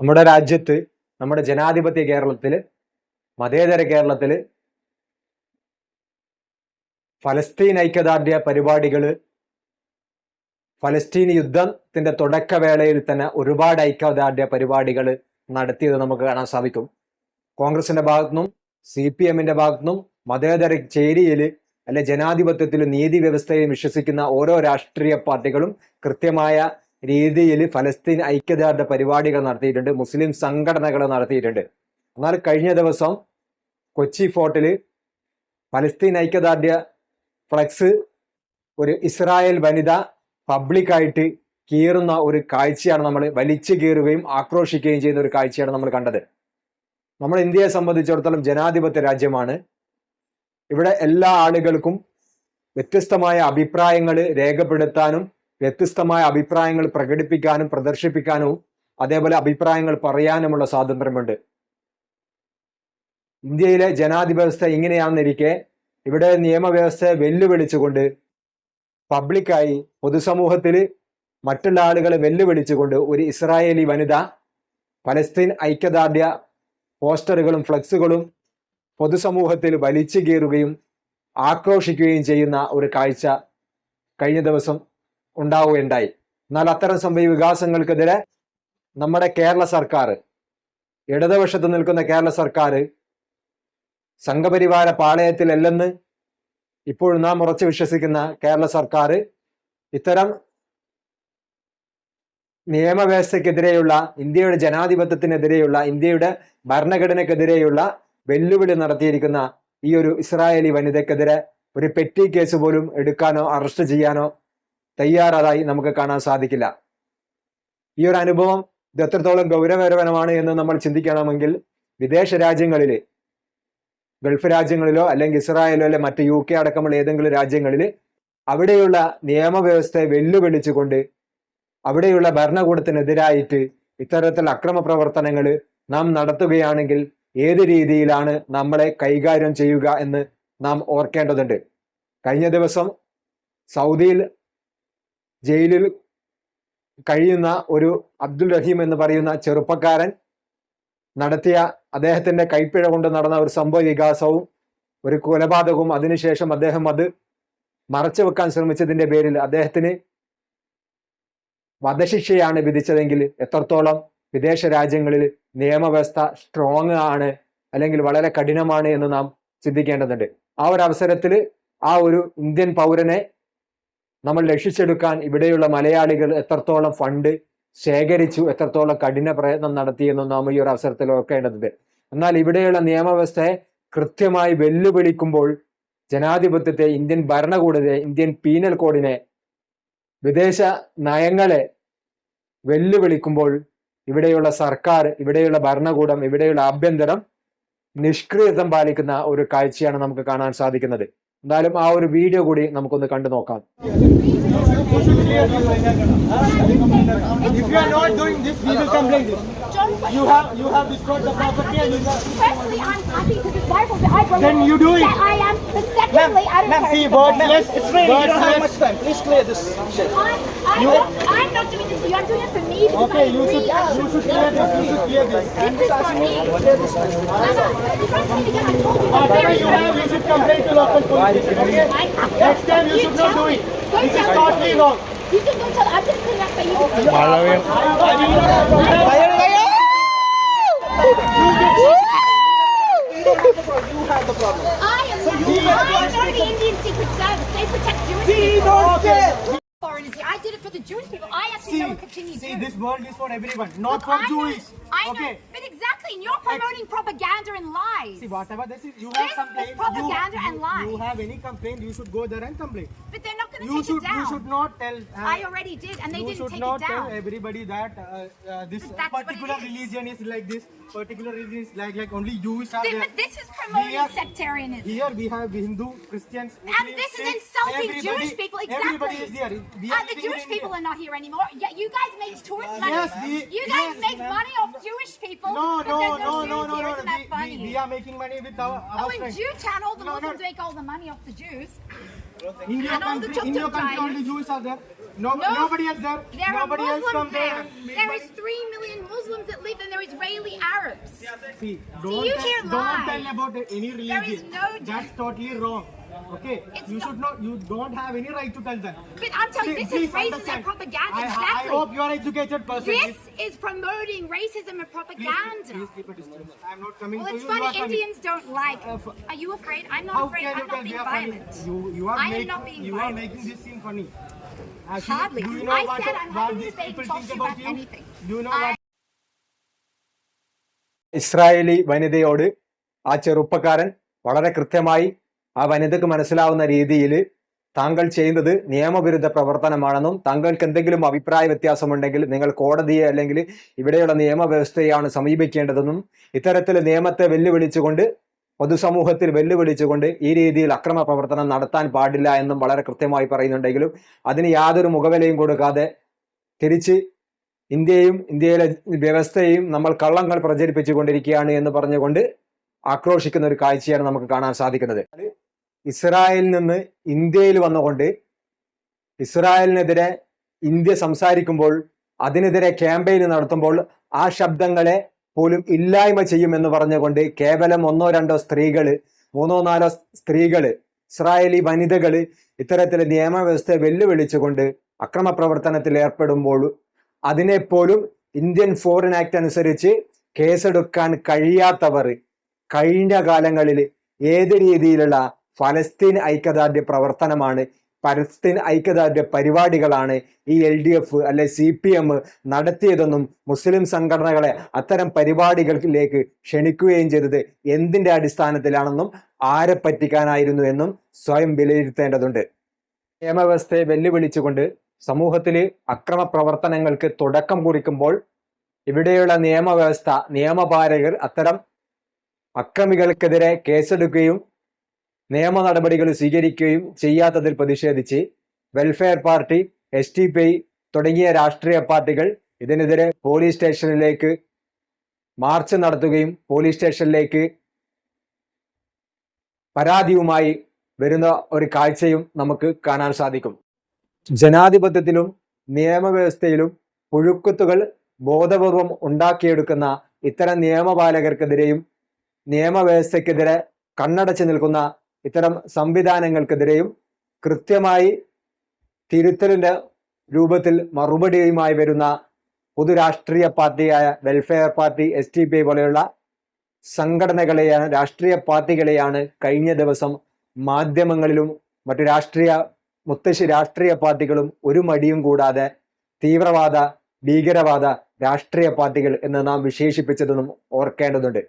നമ്മുടെ രാജ്യത്ത് നമ്മുടെ ജനാധിപത്യ കേരളത്തിൽ മതേതര കേരളത്തിൽ ഫലസ്തീൻ ഐക്യദാർഢ്യ പരിപാടികൾ ഫലസ്തീൻ യുദ്ധത്തിന്റെ തുടക്കവേളയിൽ തന്നെ ഒരുപാട് ഐക്യദാർഢ്യ പരിപാടികൾ നടത്തിയത് നമുക്ക് കാണാൻ സാധിക്കും. കോൺഗ്രസിന്റെ ഭാഗത്തുനിന്നും സി പി എമ്മിന്റെ ഭാഗത്തുനിന്നും മതേതര ചേരിയിൽ അല്ലെ ജനാധിപത്യത്തിലും നീതി വ്യവസ്ഥയിലും വിശ്വസിക്കുന്ന ഓരോ രാഷ്ട്രീയ പാർട്ടികളും കൃത്യമായ രീതിയിൽ ഫലസ്തീൻ ഐക്യദാർഢ്യ പരിപാടികൾ നടത്തിയിട്ടുണ്ട് മുസ്ലിം സംഘടനകൾ നടത്തിയിട്ടുണ്ട്. എന്നാൽ കഴിഞ്ഞ ദിവസം കൊച്ചി ഫോർട്ടിൽ ഫലസ്തീൻ ഐക്യദാർഢ്യ ഫ്ലക്സ് ഒരു ഇസ്രായേൽ വനിത പബ്ലിക്കായിട്ട് കീറുന്ന ഒരു കാഴ്ചയാണ് നമ്മൾ വലിച്ചു കീറുകയും ആക്രോശിക്കുകയും ചെയ്യുന്ന ഒരു കാഴ്ചയാണ് നമ്മൾ കണ്ടത്. നമ്മൾ ഇന്ത്യയെ സംബന്ധിച്ചിടത്തോളം ജനാധിപത്യ രാജ്യമാണ്. ഇവിടെ എല്ലാ ആളുകൾക്കും വ്യത്യസ്തമായ അഭിപ്രായങ്ങൾ രേഖപ്പെടുത്താനും വ്യത്യസ്തമായ അഭിപ്രായങ്ങൾ പ്രകടിപ്പിക്കാനും പ്രദർശിപ്പിക്കാനും അതേപോലെ അഭിപ്രായങ്ങൾ പറയാനുമുള്ള സ്വാതന്ത്ര്യമുണ്ട്. ഇന്ത്യയിലെ ജനാധിപത്യവ്യവസ്ഥ ഇങ്ങനെയാണെന്നിരിക്കെ ഇവിടെ നിയമവ്യവസ്ഥയെ വെല്ലുവിളിച്ചുകൊണ്ട് പബ്ലിക്കായി പൊതുസമൂഹത്തിൽ മറ്റുള്ള ആളുകളെ വെല്ലുവിളിച്ചുകൊണ്ട് ഒരു ഇസ്രായേലി വനിത പലസ്തീൻ ഐക്യദാർഢ്യ പോസ്റ്ററുകളും ഫ്ലക്സുകളും പൊതുസമൂഹത്തിൽ വലിച്ചു കീറുകയും ആക്രോശിക്കുകയും ചെയ്യുന്ന ഒരു കാഴ്ച കഴിഞ്ഞ ദിവസം ഉണ്ടാവുകയുണ്ടായി. എന്നാൽ അത്തരം സംഭവ വികാസങ്ങൾക്കെതിരെ നമ്മുടെ കേരള സർക്കാർ ഇടതുപക്ഷത്ത് നിൽക്കുന്ന കേരള സർക്കാർ സംഘപരിവാര പാളയത്തിലല്ലെന്ന് ഇപ്പോഴും നാം ഉറച്ചു വിശ്വസിക്കുന്ന കേരള സർക്കാർ ഇത്തരം നിയമവ്യവസ്ഥയ്ക്കെതിരെയുള്ള ഇന്ത്യയുടെ ജനാധിപത്യത്തിനെതിരെയുള്ള ഇന്ത്യയുടെ ഭരണഘടനക്കെതിരെയുള്ള വെല്ലുവിളി നടത്തിയിരിക്കുന്ന ഈ ഒരു ഇസ്രായേലി വനിതയ്ക്കെതിരെ ഒരു പെറ്റി കേസ് പോലും എടുക്കാനോ അറസ്റ്റ് ചെയ്യാനോ തയ്യാറായി നമുക്ക് കാണാൻ സാധിക്കില്ല. ഈ ഒരു അനുഭവം ഇത് എത്രത്തോളം ഗൗരവകരമാണ് എന്ന് നമ്മൾ ചിന്തിക്കണമെങ്കിൽ വിദേശ രാജ്യങ്ങളിൽ ഗൾഫ് രാജ്യങ്ങളിലോ അല്ലെങ്കിൽ ഇസ്രായേലോ അല്ലെ മറ്റ് യു കെ അടക്കമുള്ള ഏതെങ്കിലും രാജ്യങ്ങളിൽ അവിടെയുള്ള നിയമവ്യവസ്ഥയെ വെല്ലുവിളിച്ചുകൊണ്ട് അവിടെയുള്ള ഭരണകൂടത്തിനെതിരായിട്ട് ഇത്തരത്തിൽ അക്രമ പ്രവർത്തനങ്ങൾ നാം നടത്തുകയാണെങ്കിൽ ഏത് രീതിയിലാണ് നമ്മളെ കൈകാര്യം ചെയ്യുക എന്ന് നാം ഓർക്കേണ്ടതുണ്ട്. കഴിഞ്ഞ ദിവസം സൗദിയിൽ ജയിലിൽ കഴിയുന്ന ഒരു അബ്ദുൽ റഹീം എന്ന് പറയുന്ന ചെറുപ്പക്കാരൻ നടത്തിയ അദ്ദേഹത്തിന്റെ കൈപ്പിഴ കൊണ്ട് നടന്ന ഒരു സംഭവ വികാസവും ഒരു കൊലപാതകവും അതിനുശേഷം അദ്ദേഹം അത് മറച്ചു വെക്കാൻ ശ്രമിച്ചതിന്റെ പേരിൽ അദ്ദേഹത്തിന് വധശിക്ഷയാണ് വിധിച്ചതെങ്കിൽ എത്രത്തോളം വിദേശ രാജ്യങ്ങളിൽ നിയമവ്യവസ്ഥ സ്ട്രോങ് ആണ് അല്ലെങ്കിൽ വളരെ കഠിനമാണ് എന്ന് നാം ചിന്തിക്കേണ്ടതുണ്ട്. ആ ഒരു അവസരത്തിൽ ആ ഒരു ഇന്ത്യൻ പൗരനെ നമ്മൾ രക്ഷിച്ചെടുക്കാൻ ഇവിടെയുള്ള മലയാളികൾ എത്രത്തോളം ഫണ്ട് ശേഖരിച്ചു എത്രത്തോളം കഠിന പ്രയത്നം നടത്തിയെന്നും നാം ഈ ഒരു അവസരത്തിൽ ഓർക്കേണ്ടതുണ്ട്. എന്നാൽ ഇവിടെയുള്ള നിയമവ്യവസ്ഥയെ കൃത്യമായി വെല്ലുവിളിക്കുമ്പോൾ ജനാധിപത്യത്തെ ഇന്ത്യൻ ഭരണകൂടത്തെ ഇന്ത്യൻ പീനൽ കോഡിനെ വിദേശ നയങ്ങളെ വെല്ലുവിളിക്കുമ്പോൾ ഇവിടെയുള്ള സർക്കാർ ഇവിടെയുള്ള ഭരണകൂടം ഇവിടെയുള്ള ആഭ്യന്തരം നിഷ്ക്രിയത്വം പാലിക്കുന്ന ഒരു കാഴ്ചയാണ് നമുക്ക് കാണാൻ സാധിക്കുന്നത്. എന്തായാലും ആ ഒരു വീഡിയോ കൂടി നമുക്കൊന്ന് കണ്ടു നോക്കാം If you are not doing this, we will complain this. You have you have destroyed the property and you have. Firstly, I'm happy because it's my fault that I brought. Then you do it. That I am. But secondly, I don't Ma'am, care. see, words less. It's raining. You don't have much time. Please clear this shit. I'm, I'm, not, I'm not doing this for you. I'm doing it for me because Okay, I you agree. should you should clear this. You should clear this. This is for me. Clear this man. I'm not, if I'm saying again, I told you. Whatever you have, you should complain to local police. Okay? I, Next time you should not do it. Go This is totally wrong. You can go tell. I'm just cleaning up for you. You have the problem. I am not. you have I'm not the Indian Secret Service. They protect Jewish people. don't. I did it for the Jewish people. I actually See, know what continue see, this world is for everyone, not Look, for I know, Jewish. I know, Okay. but exactly, and you're promoting propaganda and lies. See, whatever this is, you This have is complaint. propaganda you, and lies. You have any complaint, you should go there and complain. But they're not to You take should, it down. you should not tell. uh, I already did, and they didn't should take not it tell down. everybody that uh, uh, this But that's what it particular is. religion is like this. Particular religion is like like only Jews are Th- there. But this is promoting are- sectarianism. Here we have Hindu, Christians, Muslims, And this is Sikhs, insulting everybody- Jewish people, Everybody exactly. is here. We Uh, the Jewish in people are not here anymore. Yeah, you guys make tourist money. Yes, we- you guys yes, make ma'am. money off Jewish people. No, but no, there's no, no, no, Jews no, here. no. Isn't that We, funny? we, we are making money with our, our oh, in friends. Jewtown, all the No, Muslims make all the money off the Jews. In your And country, in your country, only Jews are there. No, No. nobody else there. There nobody are else from Muslims there. there. There is three million Muslims that live and they're Israeli Arabs. See, don't, you tell, don't lie. tell about any religion. no- That's totally wrong. Okay, It's you not- should not. You don't have any right to tell that. But I'm telling you, Please- this is please racism understand. and propaganda. I, I exactly. hope you are educated person. this is promoting racism and Please, propaganda. please keep a distance. I'm not coming well, to it's you. you funny. are coming. Indians don't like. Uh, f- Are you afraid? I'm not How afraid. can you I'm tell not we being are funny? violent. You, you are I am make- not being You are violent. making this scene funny. Actually, Hardly. Do you know I what, said I'm what having these this debate people to talk think to you about about you? anything. Do you know I- what? Israeli വനിതയോട് ആ ചെറുപ്പക്കാരൻ വളരെ കൃത്യമായി ആ വനിതക്ക് മനസ്സിലാവുന്ന രീതിയിൽ താങ്കൾ ചെയ്യുന്നത് നിയമവിരുദ്ധ പ്രവർത്തനമാണെന്നും താങ്കൾക്ക് എന്തെങ്കിലും അഭിപ്രായ വ്യത്യാസമുണ്ടെങ്കിൽ നിങ്ങൾ കോടതിയെ അല്ലെങ്കിൽ ഇവിടെയുള്ള നിയമവ്യവസ്ഥയാണ് സമീപിക്കേണ്ടതെന്നും ഇത്തരത്തിൽ നിയമത്തെ വെല്ലുവിളിച്ചുകൊണ്ട് പൊതുസമൂഹത്തിൽ വെല്ലുവിളിച്ചുകൊണ്ട് ഈ രീതിയിൽ അക്രമ പ്രവർത്തനം നടത്താൻ പാടില്ല എന്നും വളരെ കൃത്യമായി പറയുന്നുണ്ടെങ്കിലും അതിന് യാതൊരു മുഖവിലയും കൊടുക്കാതെ തിരിച്ച് ഇന്ത്യയും ഇന്ത്യയിലെ വ്യവസ്ഥയും നമ്മൾ കള്ളങ്ങൾ പ്രചരിപ്പിച്ചു കൊണ്ടിരിക്കുകയാണ് എന്ന് പറഞ്ഞുകൊണ്ട് ആക്രോശിക്കുന്ന ഒരു കാഴ്ചയാണ് നമുക്ക് കാണാൻ സാധിക്കുന്നത്. ഇസ്രായേലിൽ നിന്ന് ഇന്ത്യയിൽ വന്നുകൊണ്ട് ഇസ്രായേലിനെതിരെ ഇന്ത്യ സംസാരിക്കുമ്പോൾ അതിനെതിരെ ക്യാമ്പയിൻ നടത്തുമ്പോൾ ആ ശബ്ദങ്ങളെ പോലും ഇല്ലായ്മ ചെയ്യുമെന്ന് പറഞ്ഞുകൊണ്ട് കേവലം ഒന്നോ രണ്ടോ സ്ത്രീകൾ മൂന്നോ നാലോ സ്ത്രീകൾ ഇസ്രായേലി വനിതകൾ ഇത്തരത്തിലെ നിയമവ്യവസ്ഥയെ വെല്ലുവിളിച്ചുകൊണ്ട് അക്രമ പ്രവർത്തനത്തിൽ ഏർപ്പെടുമ്പോൾ അതിനെപ്പോലും ഇന്ത്യൻ ഫോറിൻ ആക്ട് അനുസരിച്ച് കേസെടുക്കാൻ കഴിയാത്തവർ കഴിഞ്ഞ കാലങ്ങളിൽ ഏത് രീതിയിലുള്ള ഫലസ്തീൻ ഐക്യദാർഢ്യ പ്രവർത്തനമാണ്. പലസ്തീൻ ഐക്യദാർഢ്യ പരിപാടികളാണ് ഈ എൽ ഡി എഫ് അല്ലെ സി പി എം നടത്തിയതെന്നും മുസ്ലിം സംഘടനകളെ അത്തരം പരിപാടികളിലേക്ക് ക്ഷണിക്കുകയും ചെയ്തത് എന്തിന്റെ അടിസ്ഥാനത്തിലാണെന്നും ആരെ പറ്റിക്കാനായിരുന്നു എന്നും സ്വയം വിലയിരുത്തേണ്ടതുണ്ട്. നിയമവ്യവസ്ഥയെ വെല്ലുവിളിച്ചുകൊണ്ട് സമൂഹത്തിൽ അക്രമ പ്രവർത്തനങ്ങൾക്ക് തുടക്കം കുറിക്കുമ്പോൾ ഇവിടെയുള്ള നിയമവ്യവസ്ഥ നിയമപാലകർ അത്തരം അക്രമികൾക്കെതിരെ കേസെടുക്കുകയും നിയമ നടപടികൾ സ്വീകരിക്കുകയും ചെയ്യാത്തതിൽ പ്രതിഷേധിച്ച് welfare party S T P തുടങ്ങിയ രാഷ്ട്രീയ പാർട്ടികൾ ഇതിനെതിരെ പോലീസ് സ്റ്റേഷനിലേക്ക് മാർച്ച് നടത്തുകയും പോലീസ് സ്റ്റേഷനിലേക്ക് പരാതിയുമായി വരുന്ന ഒരു കാഴ്ചയും നമുക്ക് കാണാൻ സാധിക്കും. ജനാധിപത്യത്തിലും നിയമവ്യവസ്ഥയിലും പുഴുക്കുത്തുകൾ ബോധപൂർവം ഉണ്ടാക്കിയെടുക്കുന്ന ഇത്തരം നിയമപാലകർക്കെതിരെയും നിയമവ്യവസ്ഥയ്ക്കെതിരെ കണ്ണടച്ചു നിൽക്കുന്ന ഇത്തരം സംവിധാനങ്ങൾക്കെതിരെയും കൃത്യമായി തിരുത്തലിന്റെ രൂപത്തിൽ മറുപടിയുമായി വരുന്ന പൊതുരാഷ്ട്രീയ പാർട്ടിയായ welfare party S T P പോലെയുള്ള സംഘടനകളെയാണ് രാഷ്ട്രീയ പാർട്ടികളെയാണ് കഴിഞ്ഞ ദിവസം മാധ്യമങ്ങളിലും മറ്റു രാഷ്ട്രീയ മുത്തശ്ശി രാഷ്ട്രീയ പാർട്ടികളും ഒരു മടിയും കൂടാതെ തീവ്രവാദ ഭീകരവാദ രാഷ്ട്രീയ പാർട്ടികൾ എന്ന് നാം വിശേഷിപ്പിച്ചതെന്നും ഓർക്കേണ്ടതുണ്ട്.